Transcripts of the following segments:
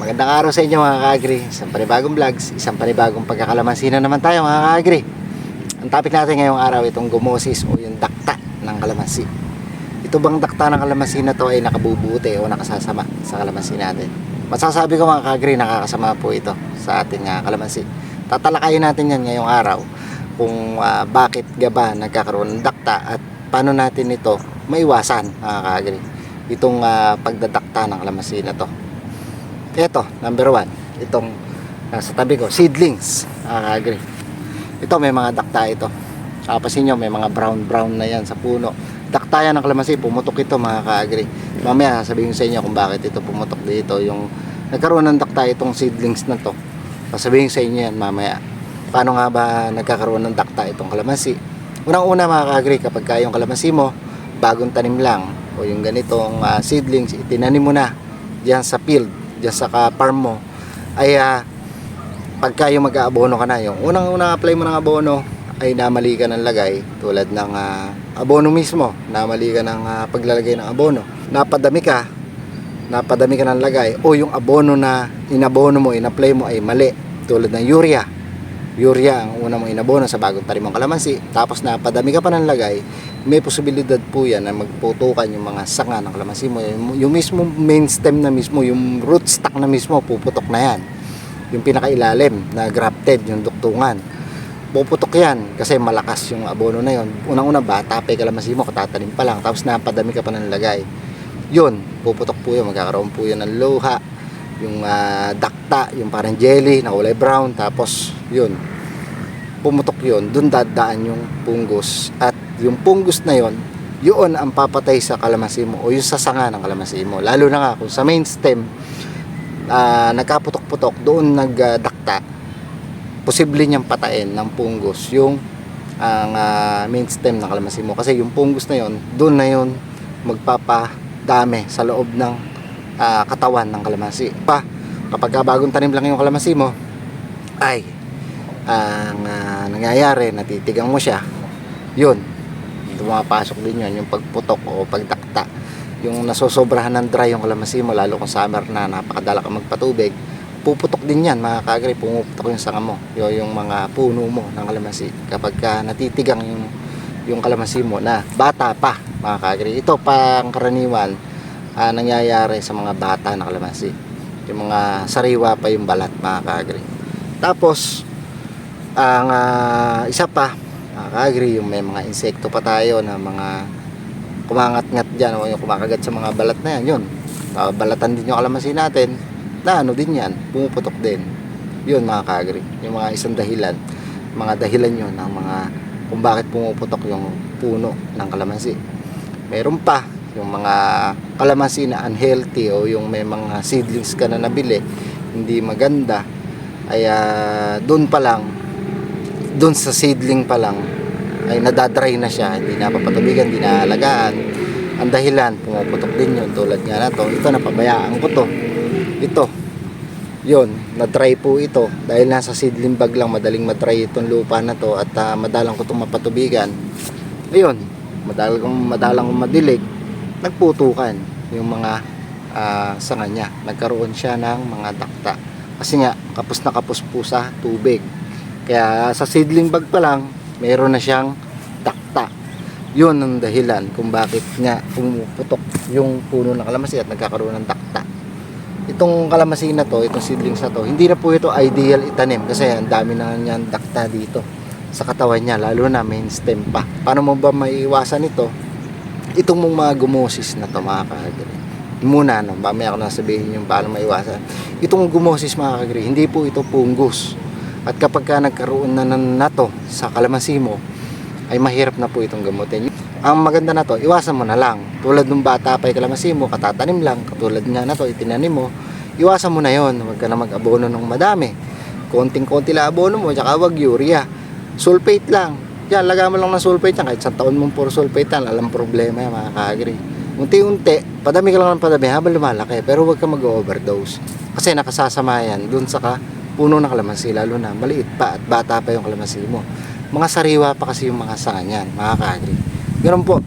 Magandang araw sa inyo mga kaagri. Isang panibagong vlogs, isang panibagong pagkakalamansi na naman tayo mga kaagri. Ang topic natin ngayong araw itong gumosis o yung dakta ng kalamansi. Ito bang dakta ng kalamansi na to ay nakabubuti o nakasasama sa kalamansi natin? Masasabi ko mga kaagri, nakakasama po ito sa ating ah, kalamansi. Tatalakayin natin yan ngayong araw kung ah, bakit nga ba nagkakaroon ng dakta at paano natin ito maiwasan mga kaagri. Itong ah, pagdadakta ng kalamansi na to. Ito, number one. Itong nasa tabi ko, seedlings. Nakaka-agree. Ito, may mga dakta ito. Kapasin nyo, may mga brown-brown na yan sa puno. Dakta yan ng kalamansi, pumutok ito mga ka-agree. Mamaya, sabihin sa inyo kung bakit ito pumutok dito. Yung nagkaroon ng dakta itong seedlings na to. Sasabihin ko sa inyo yan mamaya. Paano nga ba nagkakaroon ng dakta itong kalamansi? Unang-una mga ka-agree, kapag ka yung kalamansi mo, bagong tanim lang, o yung ganitong ah, seedlings, itinanim mo na diyan sa field, diyan sa farm mo, ay ah, pagka yung mag-aabono ka na, yung unang-unang apply mo ng abono, ay namali ka ng lagay, tulad ng ah, abono mismo, namali ka ng ah, paglalagay ng abono. Napadami ka, napadami ka ng lagay, o yung abono na inabono mo, in-apply mo ay mali, tulad ng urea. Urea ang una mong inabono sa bagong tanim mong kalamansi, tapos napadami ka pa ng lagay, may posibilidad po yan na magputukan yung mga sanga ng kalamansi mo. Yung, yung mismo main stem na mismo, yung root stock na mismo, puputok na yan. Yung pinakailalim na grafted, yung duktungan. Puputok yan kasi malakas yung abono na yon. Unang-una, bata pa yung kalamansi mo, katatanim pa lang. Tapos napadami ka pa ng lagay. Yun, puputok po yun. Magkakaroon po yun ng luha, yung ah, dakta, yung parang jelly na kulay brown. Tapos yun, pumutok yun, dun dadaan yung punggos. At yung punggos na yon yun ang papatay sa kalamansi mo o yung sasanga ng kalamansi mo. Lalo na nga kung sa main stem ah, nagkaputok-putok doon nagdakta posible niyang patayin ng punggos yung ang ah, main stem ng kalamansi mo. Kasi yung punggos na yon doon na yon magpapadami sa loob ng ah, katawan ng kalamansi. Pa kapag ka bagong tanim lang yung kalamansi mo ay ang ah, nangyayari natitigang mo siya. Yun. Pumapasok din yun yung pagputok o pagdakta yung nasosobrahan ng dry yung kalamansi mo lalo kung summer na napakadala ka magpatubig puputok din yan mga kagre pumuputok yung sanga mo. Yung, yung mga puno mo ng kalamansi. Kapag ka natitigang yung yung kalamansi mo na bata pa mga kagre. Ito pang karaniwan ah, nangyayari sa mga bata na kalamansi. Yung mga sariwa pa yung balat mga kagre. Tapos ang ah, isa pa nakaka-agree yung may mga insekto pa tayo na mga kumangat-ngat dyan o yung kumakagat sa mga balat na yan yun. Balatan din yung kalamansi natin na ano din yan pumuputok din. Yun mga ka-agree yung mga isang dahilan mga dahilan yun ng mga kung bakit pumuputok yung puno ng kalamansi. Meron pa yung mga kalamansi na unhealthy o yung may mga seedlings ka na nabili hindi maganda ay ah, doon pa lang doon sa seedling pa lang ay nadadry na siya hindi napapatubigan, hindi naalagaan ang dahilan pumuputok din yun tulad nga na to ito napabayaan ko to. Ito yun na-dry po ito. Dahil nasa seedling bag lang madaling madry itong lupa na to at ah, madalang ko itong mapatubigan. Ayun madalang kong madalang kong madilig nagputukan yung mga ah, sanga niya nagkaroon siya ng mga dakta. Kasi nga kapos na kapos po sa tubig kaya sa seedling bag pa lang, meron na siyang dakta. Yun ang dahilan kung bakit nga pumuputok yung puno ng kalamansi at nagkakaroon ng dakta. Itong kalamansi na to, itong seedlings na to, hindi na po ito ideal itanim kasi ang dami na niyan dakta dito sa katawan niya, lalo na main stem pa. Paano mo ba maiiwasan ito? Itong mong mga gumosis na to mga kagri. Muna, no, mamaya ako na sabihin yung paano maiwasan. Itong gumosis mga kagri, hindi po ito pungus at kapag ka nagkaroon na nato sa kalamansi mo, ay mahirap na po itong gamutin. Ang maganda na to, iwasan mo na lang. Tulad ng bata pa yung kalamansi mo, katatanim lang, katulad nga na to, itinanim mo, iwasan mo na yon Huwag ka na mag-abono ng madami. Konting-konti lang abono mo, tsaka wag urea. Sulfate lang. Yan, lagay mo lang ng sulfate yan. Kahit sa taon mong puro sulfate yan, alam problema yan, mga ka-agree. Unti-unti, padami ka lang ng padami habang lumalaki, pero huwag ka mag-overdose. Kasi nakasasama yan dun sa ka, puno ng kalamansi lalo na maliit pa at bata pa yung kalamansi mo mga sariwa pa kasi yung mga sanga niyan mga kaagri ganun po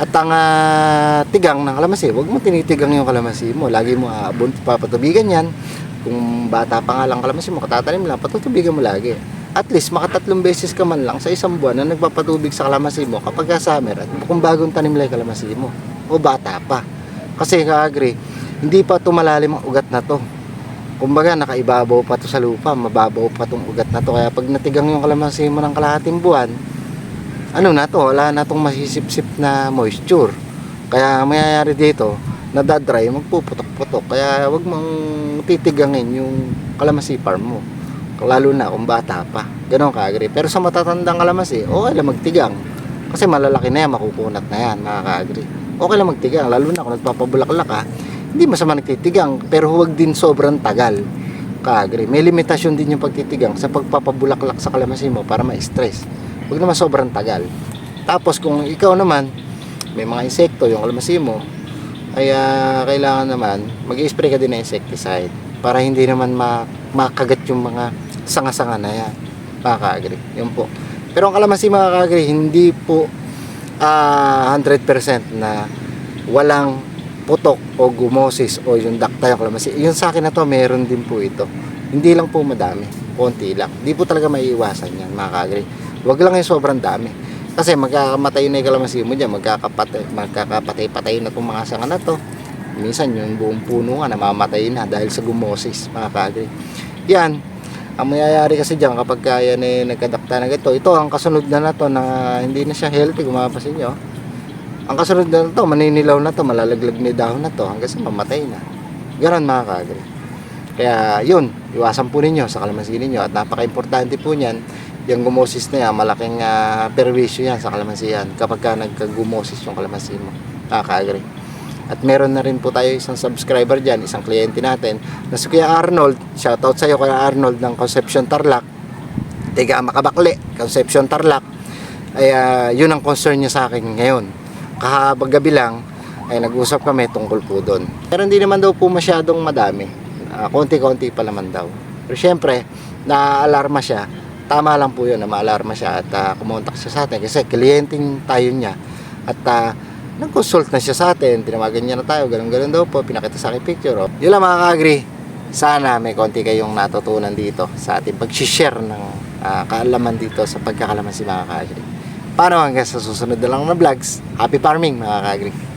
At ang ah, tigang ng kalamansi, huwag mo tinitigang yung kalamansi mo. Lagi mo aabon, papatubigan yan. Kung bata pa nga lang kalamansi mo, katatanim lang, patutubigan mo lagi. At least, makatatlong beses ka man lang sa isang buwan na nagpapatubig sa kalamansi mo kapag ka summer at kung bagong tanim lang kalamansi mo. O bata pa. Kasi ka-agree, hindi pa tumalalim ang ugat na to. Kumbaga, nakaibabaw pa to sa lupa, mababaw pa tong ugat na to. Kaya pag natigang yung kalamansi mo ng kalahating buwan, ano na to, wala na tong masisip-sip na moisture. Kaya mayayari dito, nadadry, magpuputok-putok. Kaya wag mong titigangin yung kalamansi farm mo. Lalo na kung bata pa. Ganon ka-agree. Pero sa matatandang kalamansi, okay lang magtigang. Kasi malalaki na yan, makukunat na yan, mga ka-agree. Okay lang magtigang, lalo na kung nagpapabulaklak ka, hindi masama nagtitigang, pero huwag din sobrang tagal. Ka-agree. May limitasyon din yung pagtitigang sa pagpapabulaklak sa kalamansi mo para ma-stress. Huwag naman sobrang tagal. Tapos kung ikaw naman, may mga insekto yung kalamansi mo, ay ah, kailangan naman mag-spray ka din ng insecticide para hindi naman ma- makagat yung mga sanga-sanga na yan. Makaka-agree. Yun po. Pero ang kalamansi makaka-agree, hindi po ah, 100% na walang putok o gumosis o yung dakta yung sa akin na to, meron din po ito. Hindi lang po madami. Konti lang. Hindi po talaga maiiwasan yan, makaka-agree. Huwag lang yung sobrang dami. Kasi magkakamatay na yung kalamansi mo dyan, magkakapatay, magkakapatay-patay na itong mga sanga na to. Minsan yung buong puno nga namamatay na dahil sa gumosis, mga kagri. Yan, ang mayayari kasi dyan kapag kaya na nagkadakta na ito, ito ang kasunod na na to na hindi na siya healthy, kung mapapansin nyo. Ang kasunod na to, maninilaw na to, malalaglag yung dahon na to, hanggang sa mamatay na. Ganon mga kagri. Kaya yun, iwasan po ninyo sa kalamansi ninyo at napaka-importante po niyan yung gumosis na yan, malaking uh, perwisyo yan sa kalamansi yan kapag ka nagkagumosis yung kalamansi mo. Nakaka-agree. At meron na rin po tayo isang subscriber dyan, isang kliyente natin na si Kuya Arnold. Shoutout sa iyo Kuya Arnold ng Conception Tarlac. Tiga Makabakli, Conception Tarlac. Ay ah, yun ang concern niya sa akin ngayon. Kahabag gabi lang ay nag-usap kami tungkol po doon. Pero hindi naman daw po masyadong madami. Ah, konti-konti pa naman daw. Pero syempre, naaalarma siya tama lang po yun na maalarma siya at uh, kumontak siya sa atin kasi kliyenting tayo niya at uh, nag-consult na siya sa atin tinawagan niya na tayo ganun ganun daw po pinakita sa akin picture oh. yun lang mga ka-agree sana may konti kayong natutunan dito sa ating pag-share ng uh, kaalaman dito sa pagkakalaman si mga ka-agree paano hanggang sa susunod na lang na vlogs? Happy farming mga ka-agree